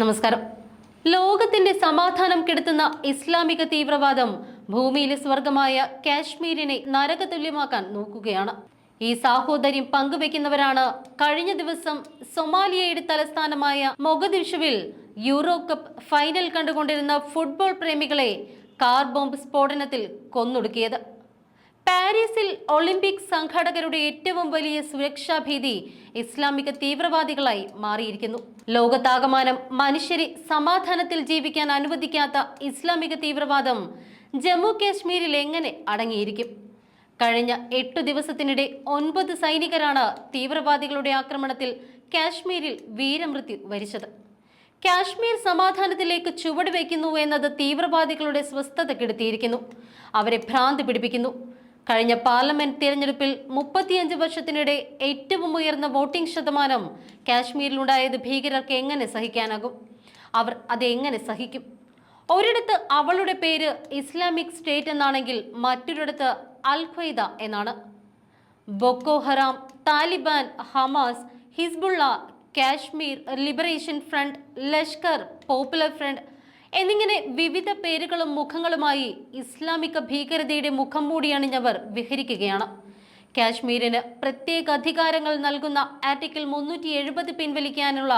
നമസ്കാരം. ലോകത്തിന്റെ സമാധാനം കെടുത്തുന്ന ഇസ്ലാമിക തീവ്രവാദം ഭൂമിയിലെ സ്വർഗമായ കാശ്മീരിനെ നരകതുല്യമാക്കാൻ നോക്കുകയാണ്. ഈ സാഹോദര്യം പങ്കുവെക്കുന്നവരാണ് കഴിഞ്ഞ ദിവസം സൊമാലിയയുടെ തലസ്ഥാനമായ മൊഗദിഷുവിൽ യൂറോ കപ്പ് ഫൈനൽ കണ്ടുകൊണ്ടിരുന്ന ഫുട്ബോൾ പ്രേമികളെ കാർ ബോംബ് സ്ഫോടനത്തിൽ കൊന്നൊടുക്കിയത്. പാരീസിൽ ഒളിമ്പിക് സംഘാടകരുടെ ഏറ്റവും വലിയ സുരക്ഷാ ഭീതി ഇസ്ലാമിക തീവ്രവാദികളായി മാറിയിരിക്കുന്നു. ലോകത്താകമാനം മനുഷ്യരെ സമാധാനത്തിൽ ജീവിക്കാൻ അനുവദിക്കാത്ത ഇസ്ലാമിക തീവ്രവാദം ജമ്മു കാശ്മീരിൽ എങ്ങനെ അടങ്ങിയിരിക്കും? കഴിഞ്ഞ എട്ടു ദിവസത്തിനിടെ ഒൻപത് സൈനികരാണ് തീവ്രവാദികളുടെ ആക്രമണത്തിൽ കാശ്മീരിൽ വീരമൃത്യു വരിച്ചത്. കാശ്മീർ സമാധാനത്തിലേക്ക് ചുവടുവെക്കുന്നു എന്നത് തീവ്രവാദികളുടെ സ്വസ്ഥത കെടുത്തിയിരിക്കുന്നു അവരെ ഭ്രാന്ത് പിടിപ്പിക്കുന്നു. കഴിഞ്ഞ പാർലമെന്റ് തിരഞ്ഞെടുപ്പിൽ മുപ്പത്തിയഞ്ച് വർഷത്തിനിടെ ഏറ്റവും ഉയർന്ന വോട്ടിംഗ് ശതമാനം കാശ്മീരിൽ കാശ്മീരിലുണ്ടായത് ഭീകരർക്ക് എങ്ങനെ സഹിക്കാനാകും? അവർ അത് എങ്ങനെ സഹിക്കും? ഒരിടത്ത് അവളുടെ പേര് ഇസ്ലാമിക് സ്റ്റേറ്റ് എന്നാണെങ്കിൽ മറ്റൊരിടത്ത് അൽ ഖൈദ എന്നാണ്. Boko Haram Taliban Hamas Hezbollah Kashmir liberation front Lashkar popular front എന്നിങ്ങനെ വിവിധ പേരുകളും മുഖങ്ങളുമായി ഇസ്ലാമിക ഭീകരതയുടെ മുഖം മൂടി വിഹരിക്കുകയാണ്. കാശ്മീരിന് പ്രത്യേക അധികാരങ്ങൾ നൽകുന്ന ആർട്ടിക്കിൾ മുന്നൂറ്റി എഴുപത് പിൻവലിക്കാനുള്ള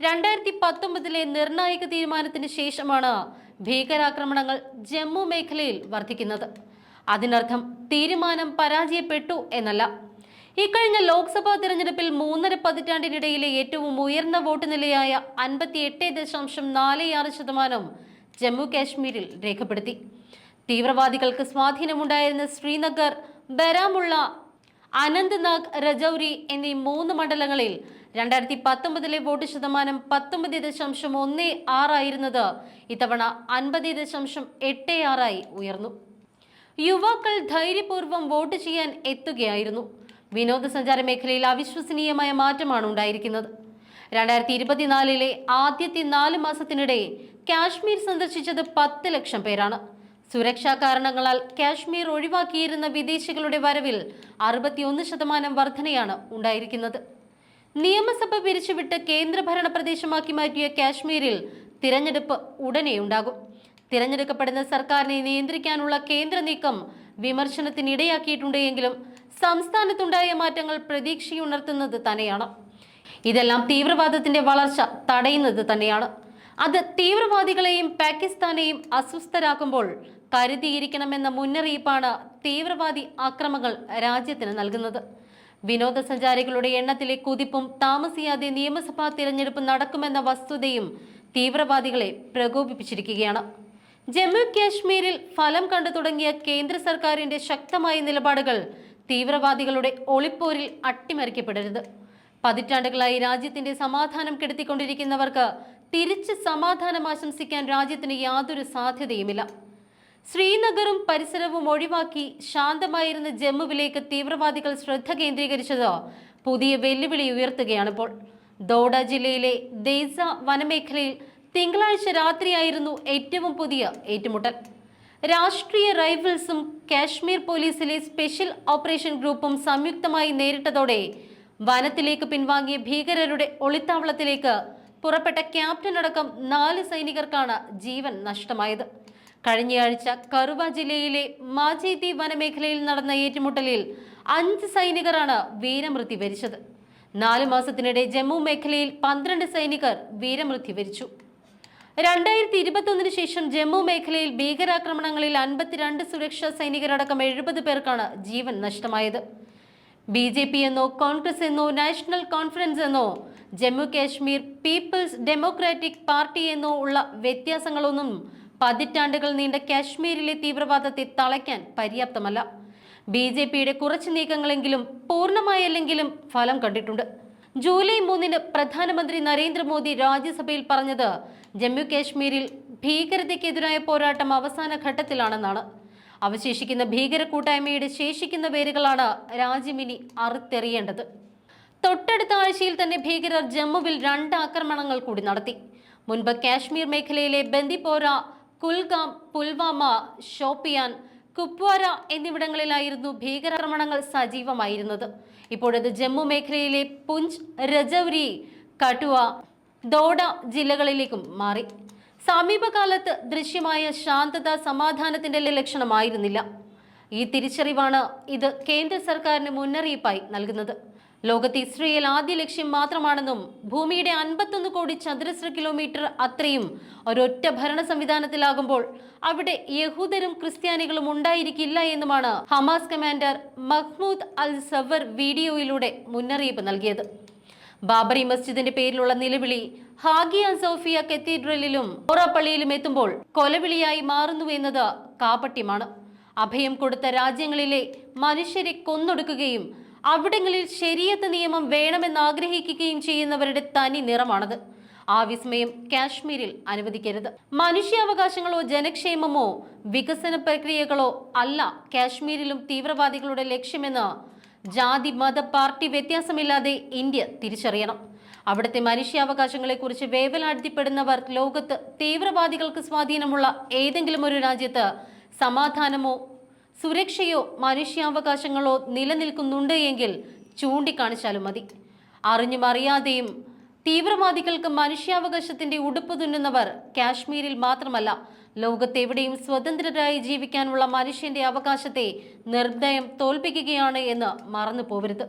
രണ്ടായിരത്തി പത്തൊമ്പതിലെ നിർണായക തീരുമാനത്തിന് ശേഷമാണ് ഭീകരാക്രമണങ്ങൾ ജമ്മു മേഖലയിൽ വർദ്ധിക്കുന്നത്. അതിനർത്ഥം തീരുമാനം പരാജയപ്പെട്ടു എന്നല്ല. ഇക്കഴിഞ്ഞ ലോക്സഭാ തെരഞ്ഞെടുപ്പിൽ മൂന്നര പതിറ്റാണ്ടിനിടയിലെ ഏറ്റവും ഉയർന്ന വോട്ട് നിലയായ അൻപത്തി എട്ട് ദശാംശം നാല് ആറ് ശതമാനം ജമ്മു കാശ്മീരിൽ രേഖപ്പെടുത്തി. തീവ്രവാദികൾക്ക് സ്വാധീനമുണ്ടായിരുന്ന ശ്രീനഗർ ബരാമുള്ള അനന്ത്നാഗ് രജൌരി എന്നീ മൂന്ന് മണ്ഡലങ്ങളിൽ രണ്ടായിരത്തി പത്തൊമ്പതിലെ വോട്ട് ശതമാനം പത്തൊമ്പത് ദശാംശം ഒന്ന് ആറായിരുന്നത് ഇത്തവണ അൻപത് ദശാംശം എട്ട് ആറായി ഉയർന്നു. യുവാക്കൾ ധൈര്യപൂർവം വോട്ട് ചെയ്യാൻ എത്തുകയായിരുന്നു. വിനോദസഞ്ചാര മേഖലയിൽ അവിശ്വസനീയമായ മാറ്റമാണ് ഉണ്ടായിരിക്കുന്നത്. രണ്ടായിരത്തി ഇരുപത്തിനാലിലെ ആദ്യത്തെ നാല് മാസത്തിനിടെ കാശ്മീർ സന്ദർശിച്ചത് പത്ത് ലക്ഷം പേരാണ്. സുരക്ഷാ കാരണങ്ങളാൽ കാശ്മീർ ഒഴിവാക്കിയിരുന്ന വിദേശികളുടെ വരവിൽ അറുപത്തിയൊന്ന് ശതമാനം വർധനയാണ് ഉണ്ടായിരിക്കുന്നത്. നിയമസഭ പിരിച്ചുവിട്ട് കേന്ദ്രഭരണ പ്രദേശമാക്കി മാറ്റിയ കാശ്മീരിൽ തിരഞ്ഞെടുപ്പ് ഉടനെ ഉണ്ടാകും. തിരഞ്ഞെടുക്കപ്പെടുന്ന സർക്കാരിനെ നിയന്ത്രിക്കാനുള്ള കേന്ദ്ര നീക്കം വിമർശനത്തിനിടയാക്കിയിട്ടുണ്ട് എങ്കിലും സംസ്ഥാനത്തുണ്ടായ മാറ്റങ്ങൾ പ്രതീക്ഷയുണർത്തുന്നത് തന്നെയാണ്. ഇതെല്ലാം തീവ്രവാദത്തിന്റെ വളർച്ച തടയുന്നത് തന്നെയാണ്. അത് തീവ്രവാദികളെയും പാകിസ്ഥാനെയും അസ്വസ്ഥരാക്കുമ്പോൾ കരുതിയിരിക്കണമെന്ന മുന്നറിയിപ്പാണ് തീവ്രവാദി ആക്രമങ്ങൾ രാജ്യത്തിന് നൽകുന്നത്. വിനോദസഞ്ചാരികളുടെ എണ്ണത്തിലെ കുതിപ്പും താമസിയാതെ നിയമസഭാ തിരഞ്ഞെടുപ്പ് നടക്കുമെന്ന വസ്തുതയും തീവ്രവാദികളെ പ്രകോപിപ്പിച്ചിരിക്കുകയാണ്. ജമ്മു കാശ്മീരിൽ ഫലം കണ്ടു തുടങ്ങിയ കേന്ദ്ര സർക്കാരിന്റെ ശക്തമായ നിലപാടുകൾ തീവ്രവാദികളുടെ ഒളിപ്പോരിൽ അട്ടിമറിക്കപ്പെടരുത്. പതിറ്റാണ്ടുകളായി രാജ്യത്തിന്റെ സമാധാനം കെടുത്തിക്കൊണ്ടിരിക്കുന്നവർക്ക് തിരിച്ച് സമാധാനം ആശംസിക്കാൻ രാജ്യത്തിന് യാതൊരു സാധ്യതയുമില്ല. ശ്രീനഗറും പരിസരവും ഒഴിവാക്കി ശാന്തമായിരുന്ന ജമ്മുവിലേക്ക് തീവ്രവാദികൾ ശ്രദ്ധ കേന്ദ്രീകരിച്ചത് പുതിയ വെല്ലുവിളി ഉയർത്തുകയാണിപ്പോൾ. ദോഡ ജില്ലയിലെ ദേസ വനമേഖലയിൽ തിങ്കളാഴ്ച രാത്രിയായിരുന്നു ഏറ്റവും പുതിയ ഏറ്റുമുട്ടൽ. രാഷ്ട്രീയ റൈഫിൾസും കാശ്മീർ പോലീസിലെ സ്പെഷ്യൽ ഓപ്പറേഷൻ ഗ്രൂപ്പും സംയുക്തമായി നേരിട്ടതോടെ വനത്തിലേക്ക് പിൻവാങ്ങിയ ഭീകരരുടെ ഒളിത്താവളത്തിലേക്ക് പുറപ്പെട്ട ക്യാപ്റ്റൻ അടക്കം നാല് സൈനികർക്കാണ് ജീവൻ നഷ്ടമായത്. കഴിഞ്ഞയാഴ്ച കറുവ ജില്ലയിലെ മാജേതി വനമേഖലയിൽ നടന്ന ഏറ്റുമുട്ടലിൽ അഞ്ച് സൈനികരാണ് വീരമൃത്യു വരിച്ചത്. നാല് മാസത്തിനിടെ ജമ്മു മേഖലയിൽ പന്ത്രണ്ട് സൈനികർ വീരമൃത്യു വരിച്ചു. രണ്ടായിരത്തി ഇരുപത്തൊന്നിന് ശേഷം ജമ്മു മേഖലയിൽ ഭീകരാക്രമണങ്ങളിൽ അൻപത്തിരണ്ട് സുരക്ഷാ സൈനികരടക്കം എഴുപത് പേർക്കാണ് ജീവൻ നഷ്ടമായത്. ബി ജെ പി എന്നോ കോൺഗ്രസ് എന്നോ നാഷണൽ കോൺഫറൻസ് എന്നോ Jammu Kashmir people's democratic party എന്നോ ഉള്ള വ്യത്യാസങ്ങളൊന്നും പതിറ്റാണ്ടുകൾ നീണ്ട കാശ്മീരിലെ തീവ്രവാദത്തെ തളയ്ക്കാൻ പര്യാപ്തമല്ല. ബി ജെ പിയുടെ കുറച്ച് നീക്കങ്ങളെങ്കിലും പൂർണമായല്ലെങ്കിലും ഫലം കണ്ടിട്ടുണ്ട്. ജൂലൈ മൂന്നിന് പ്രധാനമന്ത്രി നരേന്ദ്രമോദി രാജ്യസഭയിൽ പറഞ്ഞത് ജമ്മു കാശ്മീരിൽ ഭീകരതയ്ക്കെതിരായ പോരാട്ടം അവസാന ഘട്ടത്തിലാണെന്നാണ്. അവശേഷിക്കുന്ന ഭീകര കൂട്ടായ്മയുടെ ശേഷിക്കുന്ന പേരുകളാണ് രാജ്യമിനി അറുത്തെറിയേണ്ടത്. തൊട്ടടുത്ത ആഴ്ചയിൽ തന്നെ ഭീകരർ ജമ്മുവിൽ രണ്ട് ആക്രമണങ്ങൾ കൂടി നടത്തി. മുൻപ് കാശ്മീർ മേഖലയിലെ ബന്ദിപ്പോര കുൽഗാം പുൽവാമ ഷോപ്പിയാൻ കുപ്വാര എന്നിവിടങ്ങളിലായിരുന്നു ഭീകരാക്രമണങ്ങൾ സജീവമായിരുന്നത്. ഇപ്പോഴത് ജമ്മു മേഖലയിലെ പുഞ്ച് രജൌരി കട്ടുവ ദോഡ ജില്ലകളിലേക്കും മാറി. സമീപകാലത്ത് ദൃശ്യമായ ശാന്തത സമാധാനത്തിന്റെ ലക്ഷണമായിരുന്നില്ല. ഈ തിരിച്ചറിവാണ് ഇത് കേന്ദ്ര സർക്കാരിന് മുന്നറിയിപ്പായി നൽകുന്നത്. ലോകത്ത് ഇസ്രയേൽ ആദ്യ ലക്ഷ്യം മാത്രമാണെന്നും ഭൂമിയുടെ അൻപത്തൊന്ന് കോടി ചതുരശ്ര കിലോമീറ്റർ അത്രയും ഒരൊറ്റ ഭരണ സംവിധാനത്തിലാകുമ്പോൾ അവിടെ യഹൂദരും ക്രിസ്ത്യാനികളും ഉണ്ടായിരിക്കില്ല എന്നുമാണ് Hamas commander Mahmoud al Sawar വീഡിയോയിലൂടെ മുന്നറിയിപ്പ് നൽകിയത്. ബാബറി മസ്ജിദിന്റെ പേരിലുള്ള നിലവിളി ഹാഗിയ സോഫിയ കത്തീഡ്രലിലും ഓറപ്പള്ളിയിലും എത്തുമ്പോൾ കൊലവിളിയായി മാറുന്നു എന്നത് കാപട്യമാണ്. അഭയം കൊടുത്ത രാജ്യങ്ങളിലെ മനുഷ്യരെ കൊന്നൊടുക്കുകയും അവിടങ്ങളിൽ ശരിയത്ത് നിയമം വേണമെന്ന് ആഗ്രഹിക്കുകയും ചെയ്യുന്നവരുടെ തനി നിറമാണത്. ആ വിസ്മയം കാശ്മീരിൽ അനുവദിക്കരുത്. മനുഷ്യാവകാശങ്ങളോ ജനക്ഷേമമോ വികസന പ്രക്രിയകളോ അല്ല കാശ്മീരിലും തീവ്രവാദികളുടെ ലക്ഷ്യമെന്ന് ജാതി മത പാർട്ടി വ്യത്യാസമില്ലാതെ ഇന്ത്യ തിരിച്ചറിയണം. അവിടുത്തെ മനുഷ്യാവകാശങ്ങളെക്കുറിച്ച് വേവലാഴ്ത്തിപ്പെടുന്നവർ ലോകത്ത് തീവ്രവാദികൾക്ക് സ്വാധീനമുള്ള ഏതെങ്കിലും ഒരു രാജ്യത്ത് സമാധാനമോ സുരക്ഷയോ മനുഷ്യാവകാശങ്ങളോ നിലനിൽക്കുന്നുണ്ട് എങ്കിൽ ചൂണ്ടിക്കാണിച്ചാലും മതി. അറിഞ്ഞും അറിയാതെയും തീവ്രവാദികൾക്ക് മനുഷ്യാവകാശത്തിന്റെ ഉടുപ്പ് തുന്നുന്നവർ കാശ്മീരിൽ മാത്രമല്ല ലോകത്തെവിടെയും സ്വതന്ത്രരായി ജീവിക്കാനുള്ള മനുഷ്യന്റെ അവകാശത്തെ നിർദ്ദയം തോൽപ്പിക്കുകയാണ് എന്ന് മറന്നു പോവരുത്